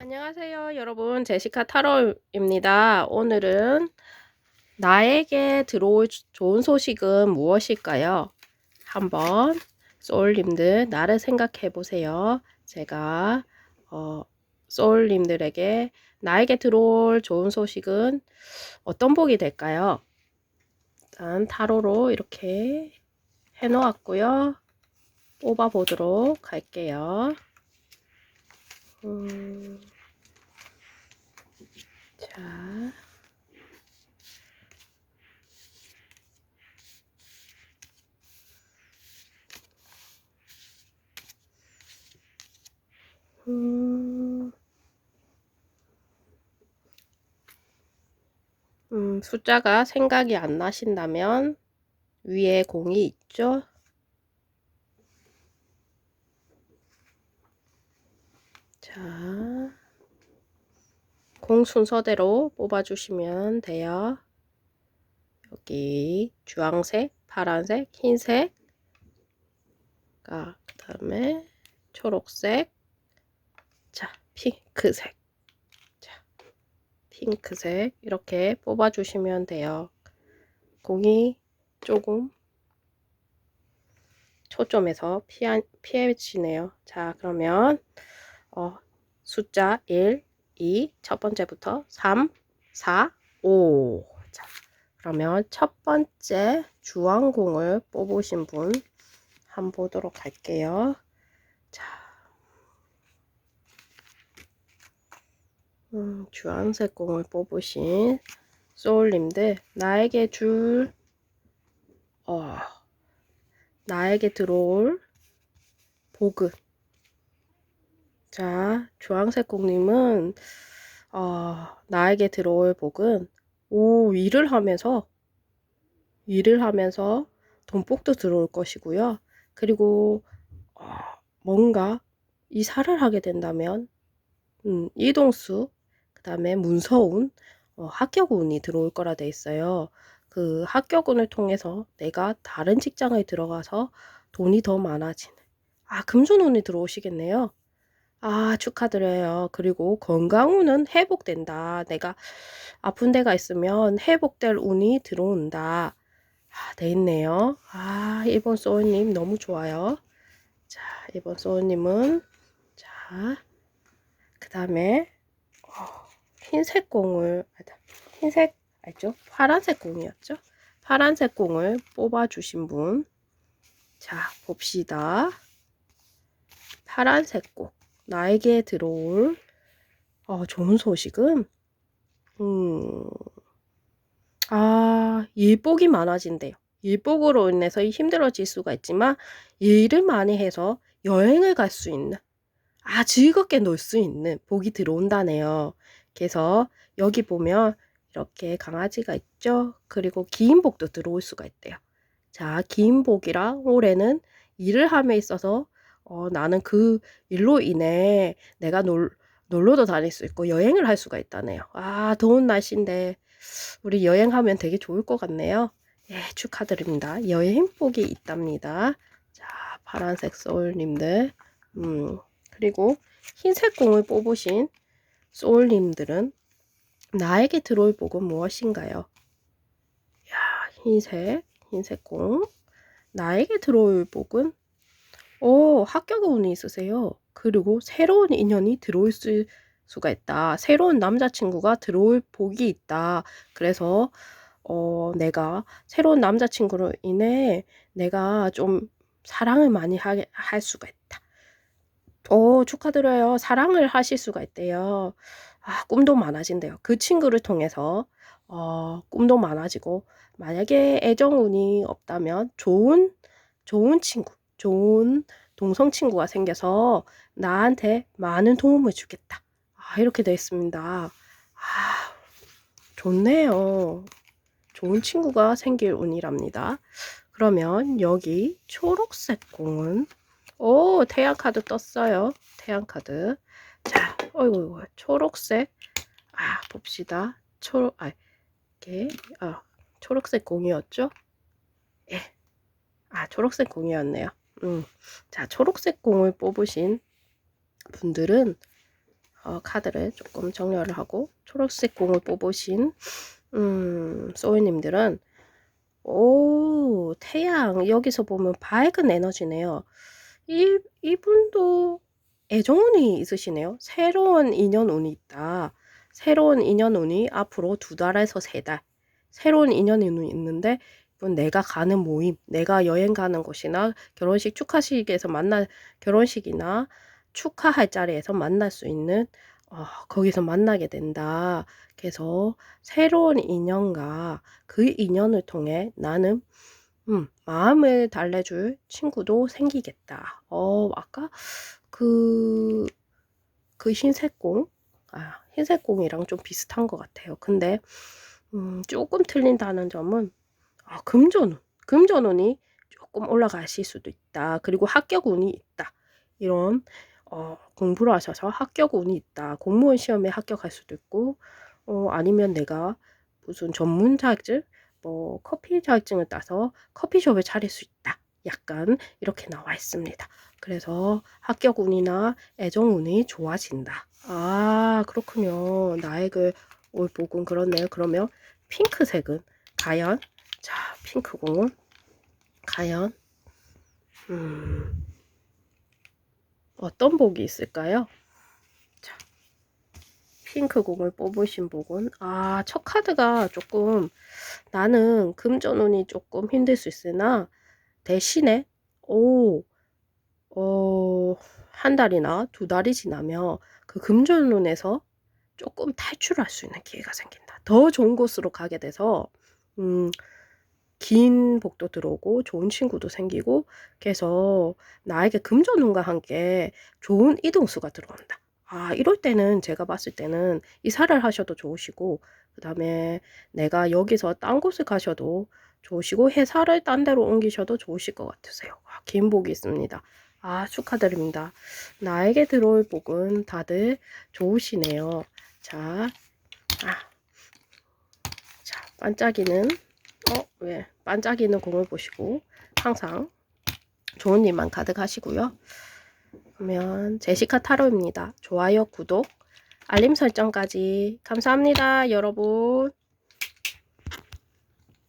안녕하세요, 여러분. 제시카 타로입니다. 오늘은 나에게 들어올 주- 좋은 소식은 무엇일까요? 한번 소울님들 나를 생각해 보세요. 제가 어, 소울님들에게 나에게 들어올 좋은 소식은 어떤 복이 될까요? 일단 타로로 이렇게 해 놓았고요. 뽑아 보도록 할게요. 음, 자. 음, 음, 숫자가 생각이 안 나신다면 위에 공이 있죠? 자, 공 순서대로 뽑아주시면 돼요. 여기 주황색, 파란색, 흰색, 그 다음에 초록색, 자, 핑크색, 자, 핑크색 이렇게 뽑아주시면 돼요. 공이 조금 초점에서 피하, 피해지네요. 자, 그러면 어, 숫자 1, 2, 첫 번째부터 3, 4, 5. 자, 그러면 첫 번째 주황공을 뽑으신 분 한번 보도록 할게요. 자, 음, 주황색 공을 뽑으신 소울님들 나에게 줄 어, 나에게 들어올 복은 자, 주황색 공님은 어, 나에게 들어올 복은 오, 일을 하면서 일을 하면서 돈복도 들어올 것이고요. 그리고 어, 뭔가 이사를 하게 된다면 음, 이동수, 그 다음에 문서운, 어, 합격운이 들어올 거라 돼 있어요. 그 합격운을 통해서 내가 다른 직장에 들어가서 돈이 더 많아지는 아, 금전운이 들어오시겠네요. 아, 축하드려요. 그리고 건강 운은 회복된다. 내가 아픈 데가 있으면 회복될 운이 들어온다. 아, 돼 있네요. 아, 1번 소울님 너무 좋아요. 자, 1번 소울님은 자, 그 다음에 어, 흰색 공을 흰색 알죠? 파란색 공이었죠? 파란색 공을 뽑아주신 분. 자, 봅시다. 파란색 공. 나에게 들어올 어, 좋은 소식은 음, 아, 일복이 많아진대요. 일복으로 인해서 힘들어질 수가 있지만 일을 많이 해서 여행을 갈 수 있는 아, 즐겁게 놀 수 있는 복이 들어온다네요. 그래서 여기 보면 이렇게 강아지가 있죠? 그리고 긴 복도 들어올 수가 있대요. 자, 긴 복이랑 올해는 일을 함에 있어서 어, 나는 그 일로 인해 내가 놀, 놀러도 다닐 수 있고 여행을 할 수가 있다네요. 아, 더운 날씨인데 우리 여행하면 되게 좋을 것 같네요. 예, 축하드립니다. 여행 복이 있답니다. 자, 파란색 소울님들. 음, 그리고 흰색 공을 뽑으신 소울님들은 나에게 들어올 복은 무엇인가요? 야, 흰색, 흰색 공. 나에게 들어올 복은 오, 합격 운이 있으세요. 그리고 새로운 인연이 들어올 수, 수가 있다. 새로운 남자친구가 들어올 복이 있다. 그래서 어, 내가 새로운 남자친구로 인해 내가 좀 사랑을 많이 하게 할 수가 있다. 오, 축하드려요. 사랑을 하실 수가 있대요. 아, 꿈도 많아진대요. 그 친구를 통해서 어, 꿈도 많아지고 만약에 애정운이 없다면 좋은 좋은 친구, 좋은 동성 친구가 생겨서 나한테 많은 도움을 주겠다. 아, 이렇게 되어 있습니다. 아, 좋네요. 좋은 친구가 생길 운이랍니다. 그러면 여기 초록색 공은 오, 태양 카드 떴어요. 태양 카드. 자, 어이구, 초록색. 아, 봅시다. 초록, 아, 이렇게, 아, 초록색 공이었죠? 예. 아, 초록색 공이었네요. 음. 자, 초록색 공을 뽑으신 분들은, 어, 카드를 조금 정렬을 하고 초록색 공을 뽑으신 음, 소이님들은 오 태양 여기서 보면 밝은 에너지네요. 이 이분도 애정운이 있으시네요. 새로운 인연운이 있다. 새로운 인연운이 앞으로 두 달에서 세 달. 새로운 인연운이 있는데 이건 내가 가는 모임, 내가 여행 가는 곳이나 결혼식 축하식에서 만날 결혼식이나 축하할 자리에서 만날 수 있는 어, 거기서 만나게 된다. 그래서 새로운 인연과 그 인연을 통해 나는 음, 마음을 달래줄 친구도 생기겠다. 어, 아까 그, 그 흰색 공, 아, 흰색 공이랑 좀 비슷한 것 같아요. 근데, 음, 조금 틀린다는 점은, 아, 금전운, 금전운이 조금 올라가실 수도 있다. 그리고 합격운이 있다. 이런, 어, 공부를 하셔서 합격운이 있다. 공무원 시험에 합격할 수도 있고, 어, 아니면 내가 무슨 전문 자격증, 뭐 커피 자격증을 따서 커피숍을 차릴 수 있다. 약간 이렇게 나와 있습니다. 그래서 합격운이나 애정운이 좋아진다. 아, 그렇군요. 나에게 올 복은 그렇네요. 그러면 핑크색은 과연 자, 핑크공은 과연 음, 어떤 복이 있을까요? 자, 핑크공을 뽑으신 복은 아, 첫 카드가 조금 나는 금전운이 조금 힘들 수 있으나 대신에 오, 어, 한 달이나 두 달이 지나면 그 금전운에서 조금 탈출할 수 있는 기회가 생긴다. 더 좋은 곳으로 가게 돼서 음, 긴 복도 들어오고 좋은 친구도 생기고 그래서 나에게 금전운과 함께 좋은 이동수가 들어온다. 아, 이럴 때는 제가 봤을 때는 이사를 하셔도 좋으시고 그 다음에 내가 여기서 딴 곳을 가셔도 좋으시고 회사를 딴 데로 옮기셔도 좋으실 것 같으세요. 아, 긴 복이 있습니다. 아, 축하드립니다. 나에게 들어올 복은 다들 좋으시네요. 자, 아, 자, 반짝이는, 어, 왜? 반짝이는 공을 보시고, 항상 좋은 일만 가득하시고요. 그러면 제시카 타로입니다. 좋아요, 구독, 알림 설정까지 감사합니다, 여러분.